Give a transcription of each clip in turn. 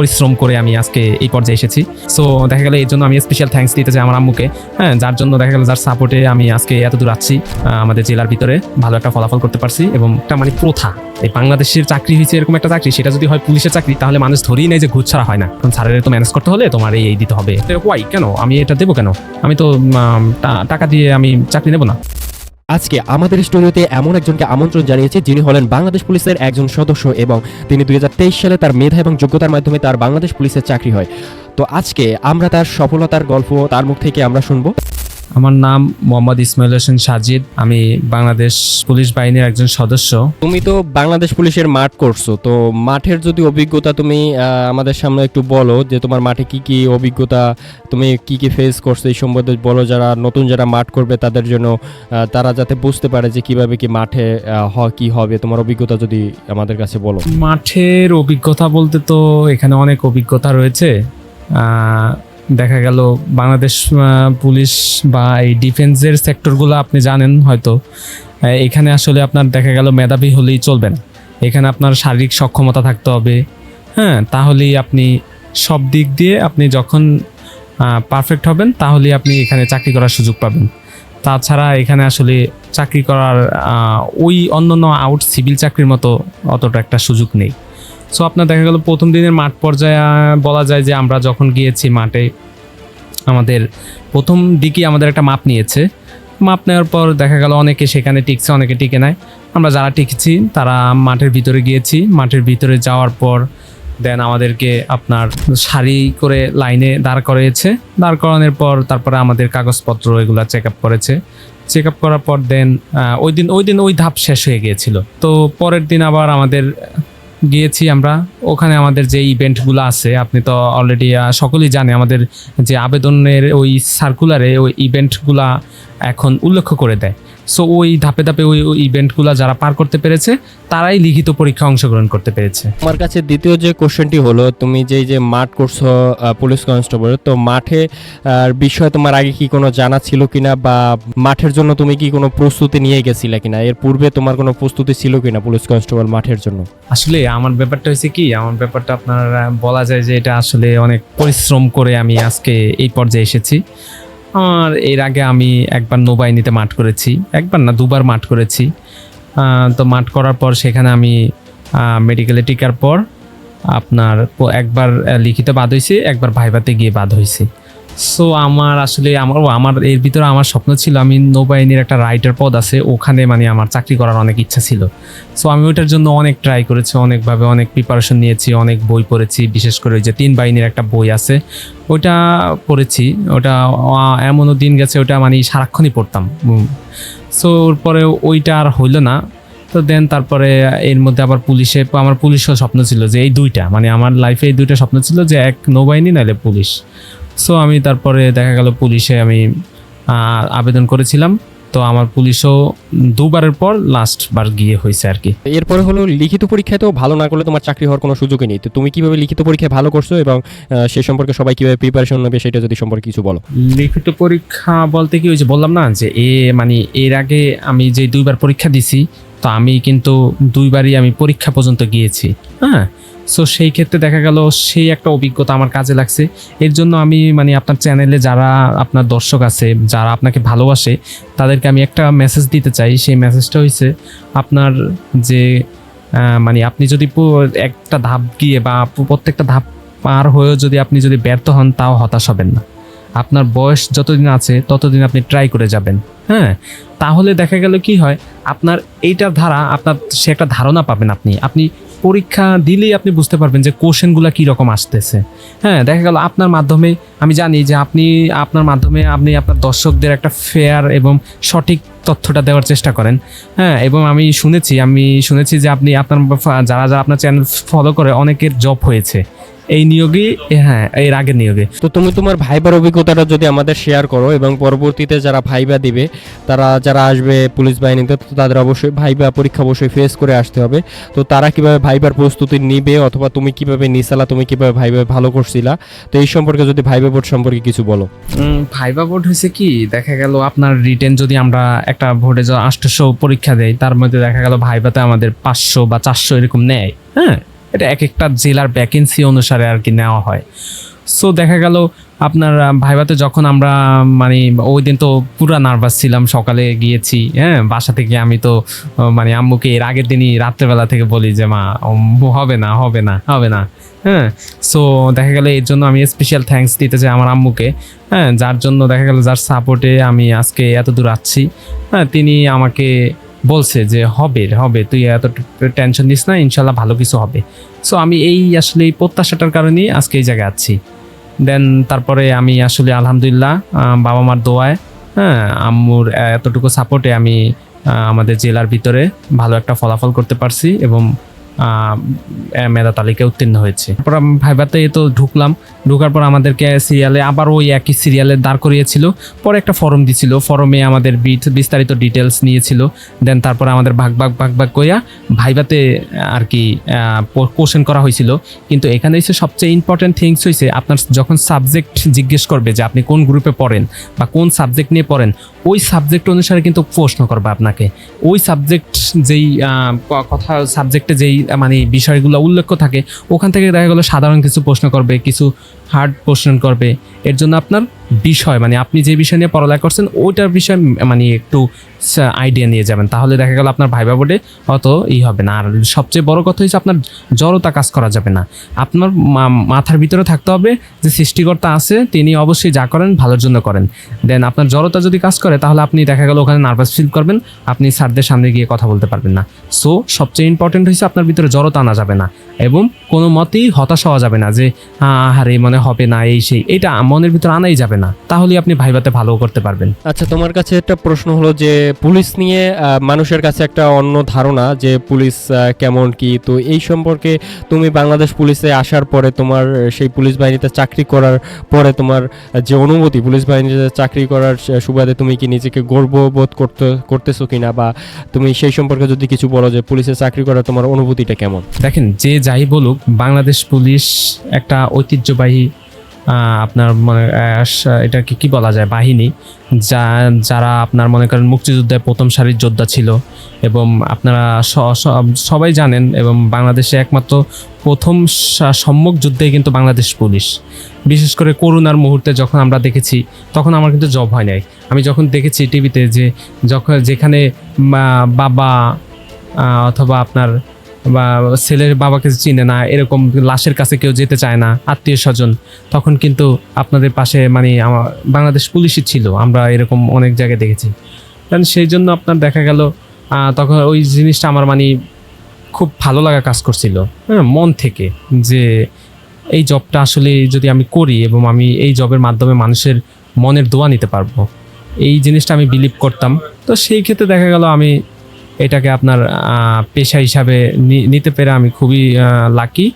পরিশ্রম করে আমি আজকে এই পর্যায়ে এসেছি। সো দেখা গেল এর জন্য আমি স্পেশাল থ্যাঙ্কস দিতে চাই আমার আম্মুকে। হ্যাঁ যার জন্য দেখা গেল যার সাপোর্টে আমি আজকে এত দূর আছি আমাদের জেলার ভিতরে ভালো একটা ফলাফল করতে পারছি এবং একটা মানে প্রথা। এই বাংলাদেশের চাকরি হয়েছে এরকম একটা চাকরি, সেটা যদি হয় পুলিশের চাকরি, তাহলে মানুষ ধরেই নেয় যে ঘুষ ছাড়া হয় না। কারণ স্যারের তো ম্যানেজ করতে হলে তোমার এই দিতে হবে। ওয়াই কেন? আমি এটা দেবো কেন? আমি তো টাকা দিয়ে আমি চাকরি নেব না। আজকে আমাদের স্টুডিওতে এমন একজনকে আমন্ত্রণ জানিয়েছে, যিনি হলেন বাংলাদেশ পুলিশের একজন সদস্য এবং তিনি দুই হাজার তেইশ সালে তার মেধা এবং যোগ্যতার মাধ্যমে তার বাংলাদেশ পুলিশের চাকরি হয়। তো আজকে আমরা তার সফলতার গল্প তার মুখ থেকে আমরা শুনব। আমার নাম মোহাম্মদ ইসমাইল হোসেন সাজিদ। আমি বাংলাদেশ পুলিশ বাহিনীর একজন সদস্য। তুমি তো বাংলাদেশ পুলিশের মাঠ করছ তো মাঠের যদি অভিজ্ঞতা তুমি আমাদের সামনে একটু বলো যে তোমার মাঠে কি কি অভিজ্ঞতা তুমি কি কি ফেস করছ এই সম্বন্ধে বলো যারা নতুন যারা মাঠ করবে তাদের জন্য তারা যাতে বুঝতে পারে যে কীভাবে কি মাঠে কি হবে তোমার অভিজ্ঞতা যদি আমাদের কাছে বলো। মাঠের অভিজ্ঞতা বলতে তো এখানে অনেক অভিজ্ঞতা রয়েছে। দেখা গেল বাংলাদেশ পুলিশ বা এই ডিফেন্সের সেক্টরগুলো আপনি জানেন হয়তো। এখানে আসলে আপনার দেখা গেল মেধাবী হলেই চলবে না। এখানে আপনার শারীরিক সক্ষমতা থাকতে হবে। হ্যাঁ তাহলেই আপনি সব দিক দিয়ে আপনি যখন পারফেক্ট হবেন, তাহলেই আপনি এখানে চাকরি করার সুযোগ পাবেন। তাছাড়া এখানে আসলে চাকরি করার ওই অন্যান্য আউট সিভিল চাকরির মতো অতটা একটা সুযোগ নেই। সো আপনার দেখা গেল প্রথম দিনের মাঠ পর্যায়ে বলা যায় যে আমরা যখন গিয়েছি মাঠে আমাদের প্রথম দিকে আমাদের একটা মাপ নিয়েছে। মাপ নেওয়ার পর দেখা গেল অনেকে সেখানে টিকছে, অনেকে টিকে নেয় আমরা যারা টিকছি, তারা মাঠের ভিতরে গিয়েছি। মাঠের ভিতরে যাওয়ার পর দেন আমাদেরকে আপনার সারি করে লাইনে দাঁড় করিয়েছে। দাঁড় করানোর পর তারপরে আমাদের কাগজপত্র এগুলো চেক আপ করেছে। চেক আপ করার পর দেন ওই দিন ওই দিন ওই ধাপ শেষ হয়ে গিয়েছিল। তো পরের দিন আবার আমাদের গিয়েছি আমরা। ওখানে আমাদের যে ইভেন্টগুলো আছে, আপনি তো অলরেডি সকলেই জানে আমাদের যে আবেদনের ওই সার্কুলারে ওই ইভেন্টগুলো এখন উল্লেখ করে দেয়। সো ওই ধাপে ধাপে ওই ওই ইভেন্টগুলো যারা পার করতে পেরেছে তারাই লিখিত পরীক্ষা অংশগ্রহণ করতে পেরেছে। আমার কাছে দ্বিতীয় যে কোশ্চেনটি হলো তুমি যে যে মাঠ করছ পুলিশ কনস্টেবল তো মাঠে বিষয়ে তোমার আগে কি কোনো জানা ছিল কিনা বা মাঠের জন্য তুমি কি কোনো প্রস্তুতি নিয়ে গেছিলে কিনা? এর পূর্বে তোমার কোনো প্রস্তুতি ছিল কিনা পুলিশ কনস্টেবল মাঠের জন্য? আসলে আমার ব্যাপারটা হয়েছে কি আমার ব্যাপারটা আপনার বলা যায় যে এটা আসলে অনেক পরিশ্রম করে আমি আজকে এই পর্যায়ে এসেছি। আর এর আগে আমি একবার নৌবাহিনীতে মাঠ করেছি, একবার না, দুবার মাঠ করেছি। তো মাঠ করার পর সেখানে আমি মেডিকেলে টিকার পর আপনার একবার লিখিত বাদ হয়েছি একবার ভাইভাতে গিয়ে বাদ হয়েছি সো আমার আসলে আমার আমার, এর ভিতরে আমার স্বপ্ন ছিল, আমি নৌবাহিনীর একটা রাইটার পদ আছে, ওখানে মানে আমার চাকরি করার অনেক ইচ্ছা ছিল। সো আমি ওইটার জন্য অনেক ট্রাই করেছি, অনেকভাবে অনেক প্রিপারেশন নিয়েছি, অনেক বই পড়েছি, বিশেষ করে ওই যে তিন বাহিনীর একটা বই আছে, ওইটা পড়েছি, ওটা এমনও দিন গেছে ওটা মানে সারাক্ষণই পড়তাম। সো পরে ওইটা আর হইল না। তো দেন তারপরে এর মধ্যে আবার পুলিশে, আমার পুলিশও স্বপ্ন ছিল যে এই দুইটা মানে আমার লাইফে এই দুইটা স্বপ্ন ছিল যে এক নৌবাহিনী নাহলে পুলিশ। সো আমি তারপরে দেখা গেল পুলিশে আমি আবেদন করেছিলাম। তো আমার পুলিশও দুবারের পর লাস্ট বার গিয়ে হয়েছে আর কি। এরপরে হলো লিখিত পরীক্ষায় তো ভালো না করলে তোমার চাকরি হওয়ার কোনো সুযোগই নেই। তো তুমি কীভাবে লিখিত পরীক্ষায় ভালো করছ এবং সে সম্পর্কে সবাই কীভাবে প্রিপারেশন নেবে সেটা যদি সম্পর্কে কিছু বলো। লিখিত পরীক্ষা বলতে কি ওই যে বললাম না যে এ মানে এর আগে আমি যে দুইবার পরীক্ষা দিছি তো আমি কিন্তু দুইবারই আমি পরীক্ষা পর্যন্ত গিয়েছি। হ্যাঁ? সো সেই ক্ষেত্রে দেখা গেল সেই একটা অভিজ্ঞতা আমার কাজে লাগছে। এর জন্য আমি মানে আপনার চ্যানেলে যারা আপনার দর্শক আছে, যারা আপনাকে ভালোবাসে, তাদেরকে আমি একটা মেসেজ দিতে চাই। সেই মেসেজটা হয়েছে আপনার যে মানে আপনি যদি একটা ধাপ গিয়ে বা প্রত্যেকটা ধাপ পার হয়েও যদি আপনি যদি ব্যর্থ হন, তাও হতাশ হবেন না। আপনার বয়স যতদিন আছে, ততদিন আপনি ট্রাই করে যাবেন। হ্যাঁ? তাহলে দেখা গেল কি হয়, আপনার এইটার ধারা, আপনার সে একটা ধারণা পাবেন আপনি। আপনি পরীক্ষা দিলেই আপনি বুঝতে পারবেন যে কোশ্চেনগুলো কী রকম আসতেছে। হ্যাঁ দেখা গেল আপনার মাধ্যমে, আমি জানি যে আপনি, আপনার মাধ্যমে আপনি আপনার দর্শকদের একটা ফেয়ার এবং সঠিক তথ্যটা দেওয়ার চেষ্টা করেন। হ্যাঁ এবং আমি শুনেছি আমি শুনেছি যে আপনি আপনার যারা যারা আপনার চ্যানেল ফলো করে, অনেকের জব হয়েছে। এই নিয়োগে হ্যাঁ এর আগের নিয়োগে। তো তুমি তোমার ভাইবার অভিজ্ঞতাটা যদি আমাদের শেয়ার করো এবং পরবর্তীতে যারা ভাইবা দিবে তারা যারা আসবে পুলিশ বাহিনীতে তো তাদের অবশ্যই ভাইবা পরীক্ষা অবশ্যই ফেস করে আসতে হবে। তো তারা কীভাবে ভাইবার প্রস্তুতি নিবে অথবা তুমি কীভাবে নিসালা তুমি কীভাবে ভাইবা ভালো করছিলা তো এই সম্পর্কে যদি ভাইবা বোর্ড সম্পর্কে কিছু বলো। ভাইবা বোর্ড হয়েছে কি দেখা গেল আপনার রিটেন যদি আমরা একটা ভোটে আটশোশো পরীক্ষা দেই তার মধ্যে দেখা গেল ভাইবাতে আমাদের পাঁচশো বা চারশো এরকম নেয় হ্যাঁ? এটা এক একটা জেলার ভ্যাকেন্সি অনুসারে আর কি নেওয়া হয়। সো দেখা গেল আপনার আহ, ভাইভাতে যখন আমরা মানে ওই দিন তো পুরো নার্ভাস ছিলাম সকালে গিয়েছি হ্যাঁ বাসা থেকে আমি তো মানে আম্মুকে এর আগের দিনই রাত্রেবেলা থেকে বলি যে মা হবে না হবে না হবে না। হ্যাঁ সো দেখা গেল এর জন্য আমি স্পেশাল থ্যাঙ্কস দিতে চাই আমার আম্মুকে হ্যাঁ যার জন্য দেখা গেল যার সাপোর্টে আমি আজকে এত দূর আসছি হ্যাঁ তিনি আমাকে বলছে যে হবে হবে, তুই এত টেনশন দিস না, ইনশাল্লাহ ভালো কিছু হবে। সো আমি এই আসলে এই প্রত্যাশাটার কারণেই আজকে এই জায়গায় আছি। দেন তারপরে আমি আসলে আলহামদুলিল্লাহ বাবা মার দোয়ায় হ্যাঁ আম্মুর এতটুকু সাপোর্টে আমি আমাদের জেলার ভিতরে ভালো একটা ফলাফল করতে পারছি এবং মেধা তালিকায় উত্তীর্ণ হয়েছে। তারপর আমি ভাইবাতে তো ঢুকলাম। ঢোকার পর আমাদেরকে সিরিয়ালে আবার ওই একই সিরিয়ালে দাঁড় করিয়েছিল। পরে একটা ফর্ম দিছিল। ফর্মে আমাদের বিস্তারিত ডিটেলস নিয়েছিল। দেন তারপর আমাদের ভাগ ভাগ ভাগ ভাগ কইয়া ভাইবাতে আর কি কোশ্চেন করা হয়েছিল। কিন্তু এখানে হচ্ছে সবচেয়ে ইম্পর্টেন্ট থিংস হয়েছে আপনার যখন সাবজেক্ট জিজ্ঞেস করবে যে আপনি কোন গ্রুপে পড়েন বা কোন সাবজেক্ট নিয়ে পড়েন, ওই সাবজেক্ট অনুসারে কিন্তু প্রশ্ন করবে আপনাকে। ওই সাবজেক্ট যেই কথা সাবজেক্টে যেই মানে বিষয়গুলো উল্লেখ্য থাকে ওখান থেকে দেখা গেলো সাধারণ কিছু প্রশ্ন করবে কিছু হার্ড কোশ্চেন করবে। এর জন্য আপনার বিষয় মানে আপনি যে বিষয় নিয়ে পড়ালেখা করছেন, ওইটার বিষয়ে মানে একটু আইডিয়া নিয়ে যাবেন। তাহলে দেখা গেল আপনার ভাইবা বোর্ডে অত ই হবে না। আর সবচেয়ে বড় কথা হচ্ছে আপনার জড়তা কাজ করা যাবে না। আপনার মাথার ভিতরে থাকতে হবে যে সৃষ্টিকর্তা আছে, তিনি অবশ্যই যা করেন ভালোর জন্য করেন। দেন আপনার জড়তা যদি কাজ করে, তাহলে আপনি দেখা গেল ওখানে নার্ভাস ফিল করবেন, আপনি স্যারদের সামনে গিয়ে কথা বলতে পারবেন না। সো সবচেয়ে ইম্পর্টেন্ট হচ্ছে আপনার ভিতরে জড়তা আনা যাবে না। এবং কোনো মতেই হতাশ হওয়া যাবে না যে আরে মনে হবে না এই সেই। এটা মনের ভিতরে আনাই যাবে না। তাহলে আপনি ভাইবাতে ভালো করতে পারবেন। আচ্ছা তোমার কাছে একটা প্রশ্ন হলো যে পুলিশ নিয়ে মানুষের কাছে একটা অন্য ধারণা যে পুলিশ কেমন কি? তো এই সম্পর্কে তুমি বাংলাদেশ পুলিশে আসার পরে তোমার সেই পুলিশ বাহিনীতে চাকরি করার পরে তোমার যে অনুভূতি পুলিশ বাহিনীতে চাকরি করার সুবাদে তুমি কি নিজেকে গর্ববোধ করতে করতেছো কিনা? বা তুমি সেই সম্পর্কে যদি কিছু বলো যে পুলিশে চাকরি করার তোমার অনুভূতিটা কেমন? দেখেন যে যাই বলুক বাংলাদেশ পুলিশ একটা ঐতিহ্যবাহী আপনার মনে এটাকে কি বলা যায়, বাহিনী, যা, যারা আপনার মনে করেন মুক্তিযুদ্ধে প্রথম সারির যোদ্ধা ছিল এবং আপনারা সবাই জানেন এবং বাংলাদেশে একমাত্র প্রথম সম্মুখ যুদ্ধে কিন্তু বাংলাদেশ পুলিশ। বিশেষ করে করোনার মুহূর্তে যখন আমরা দেখেছি, তখন আমার কিন্তু জব হয় নাই। আমি যখন দেখেছি টিভিতে যে, যখন যেখানে বাবা অথবা আপনার বা ছেলের বাবাকে চিনে না, এরকম লাশের কাছে কেউ যেতে চায় না, আত্মীয় স্বজন, তখন কিন্তু আপনাদের পাশে মানে আমার বাংলাদেশ পুলিশই ছিল, আমরা এরকম অনেক জায়গায় দেখেছি। কারণ সেই জন্য আপনার দেখা গেল তখন ওই জিনিসটা আমার মানে খুব ভালো লাগা কাজ করছিল। হ্যাঁ মন থেকে যে এই জবটা আসলে যদি আমি করি এবং আমি এই জবের মাধ্যমে মানুষের মনের দোয়া নিতে পারব, এই জিনিসটা আমি বিলিভ করতাম। তো সেই ক্ষেত্রে দেখা গেল আমি এটাকে আপনার পেশা হিসাবে নিতে পেরে আমি খুবই লাকি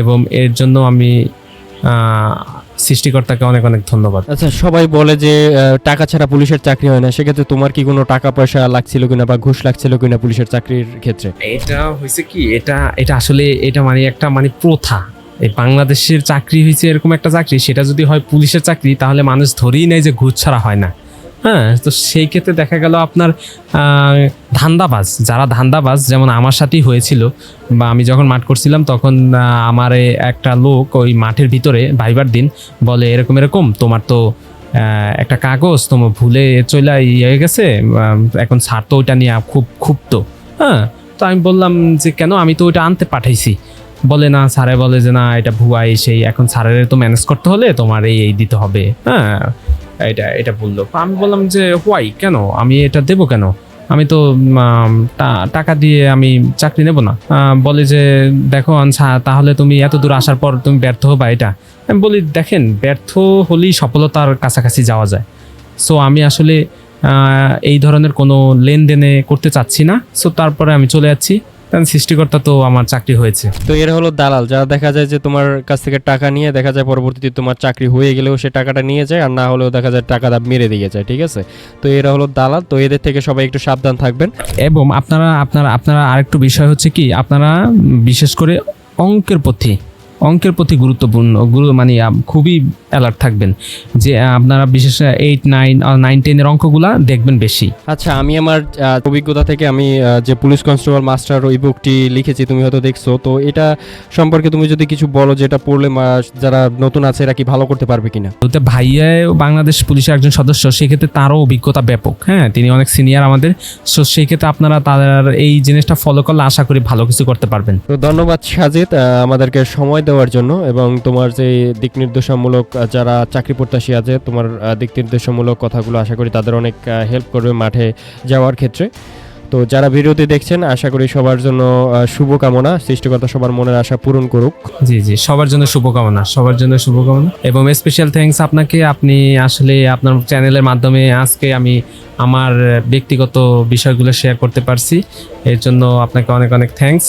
এবং এর জন্য আমি সৃষ্টিকর্তাকে অনেক অনেক ধন্যবাদ। আচ্ছা সবাই বলে যে টাকা ছাড়া পুলিশের চাকরি হয় না। সেক্ষেত্রে তোমার কি কোনো টাকা পয়সা লাগছিল কিনা বা ঘুষ লাগছিল কিনা পুলিশের চাকরির ক্ষেত্রে? এটা হয়েছে কি এটা এটা আসলে এটা মানে একটা মানে প্রথা। এই বাংলাদেশের চাকরি হয়েছে এরকম একটা চাকরি। সেটা যদি হয় পুলিশের চাকরি তাহলে মানুষ ধরেই নেয় যে ঘুষ ছাড়া হয় না। হ্যাঁ তো সেই ক্ষেত্রে দেখা গেল আপনার ধান্দাবাজ, যারা ধান্দাবাজ, যেমন আমার সাথেই হয়েছিল, বা আমি যখন মাঠ করছিলাম, তখন আমার একটা লোক ওই মাঠের ভিতরে ভাইবার দিন বলে, এরকম এরকম, তোমার তো একটা কাগজ, তোমার ভুলে চলে ইয়ে গেছে এখন স্যার তো ওইটা নিয়ে খুব তো হ্যাঁ তো আমি বললাম যে, কেন? আমি তো ওইটা আনতে পাঠাইছি। বলে, না, স্যারে বলে যে, না, এটা ভুয়া, এই সেই, এখন স্যারের তো ম্যানেজ করতে হলে তোমার এই এই দিতে হবে। হ্যাঁ এটা এটা বলল। আমি বললাম যে হোয়াই কেন? আমি এটা দেবো কেন? আমি তো টাকা দিয়ে আমি চাকরি নেব না। বলে যে, দেখো তাহলে তুমি এত দূর আসার পর তুমি ব্যর্থ হবা এটা? আমি বলি, দেখেন, ব্যর্থ হলেই সফলতার কাছাকাছি যাওয়া যায়। সো আমি আসলে এই ধরনের কোনো লেনদেনে করতে চাচ্ছি না। সো তারপরে আমি চলে যাচ্ছি। কারণ সৃষ্টিকর্তা তো আমার চাকরি হয়েছে। তো এরা হলো দালাল যারা দেখা যায় যে তোমার কাছ থেকে টাকা নিয়ে দেখা যায় পরবর্তীতে তোমার চাকরি হয়ে গেলেও সে টাকাটা নিয়ে যায় আর না হলেও দেখা যায় টাকাটা মেরে দিয়ে যায় ঠিক আছে? তো এরা হলো দালাল তো এদের থেকে সবাই একটু সাবধান থাকবেন। এবং আপনারা আপনারা আপনারা আরেকটু বিষয় হচ্ছে কি আপনারা বিশেষ করে অঙ্কের প্রতি অঙ্কের প্রতি গুরুত্বপূর্ণ গুরু মানে খুবই অ্যালার্ট থাকবেন যে আপনারা বিশেষ এইট নাইন আর নাইন টেনের অঙ্কগুলা দেখবেন বেশি। আচ্ছা আমি আমার অভিজ্ঞতা থেকে আমি যে পুলিশ কনস্টেবল মাস্টার ওই বুকটি লিখেছি তুমি হয়তো দেখছ। তো এটা সম্পর্কে তুমি যদি কিছু বলো যে এটা পড়লে যারা নতুন আছে এরা কি ভালো করতে পারবে কিনা? বলতে ভাইয়া বাংলাদেশ পুলিশের একজন সদস্য সেক্ষেত্রে তারও অভিজ্ঞতা ব্যাপক হ্যাঁ? তিনি অনেক সিনিয়র আমাদের সো সেই ক্ষেত্রে আপনারা তার এই জিনিসটা ফলো করলে আশা করি ভালো কিছু করতে পারবেন। তো ধন্যবাদ সাজিদ। আমাদেরকে সময় দেওয়ার জন্য এবং তোমার যে দিক নির্দেশমূলক যারা চাকরি প্রত্যাশী আছে, তোমার দিক নির্দেশমূলক কথাগুলো আশা করি তাদের অনেক হেল্প করবে মাঠে যাওয়ার ক্ষেত্রে। তো যারা ভিডিওতে দেখছেন, আশা করি সবার জন্য শুভকামনা। সৃষ্টিকর্তা সবার মনের আশা পূরণ করুক। জি জি, সবার জন্য শুভকামনা, সবার জন্য শুভকামনা। এবং স্পেশাল থ্যাঙ্কস আপনাকে, আপনি আসলে আপনার চ্যানেলের মাধ্যমে আজকে আমি আমার ব্যক্তিগত বিষয়গুলো শেয়ার করতে পারছি। এর জন্য আপনাকে অনেক অনেক থ্যাঙ্কস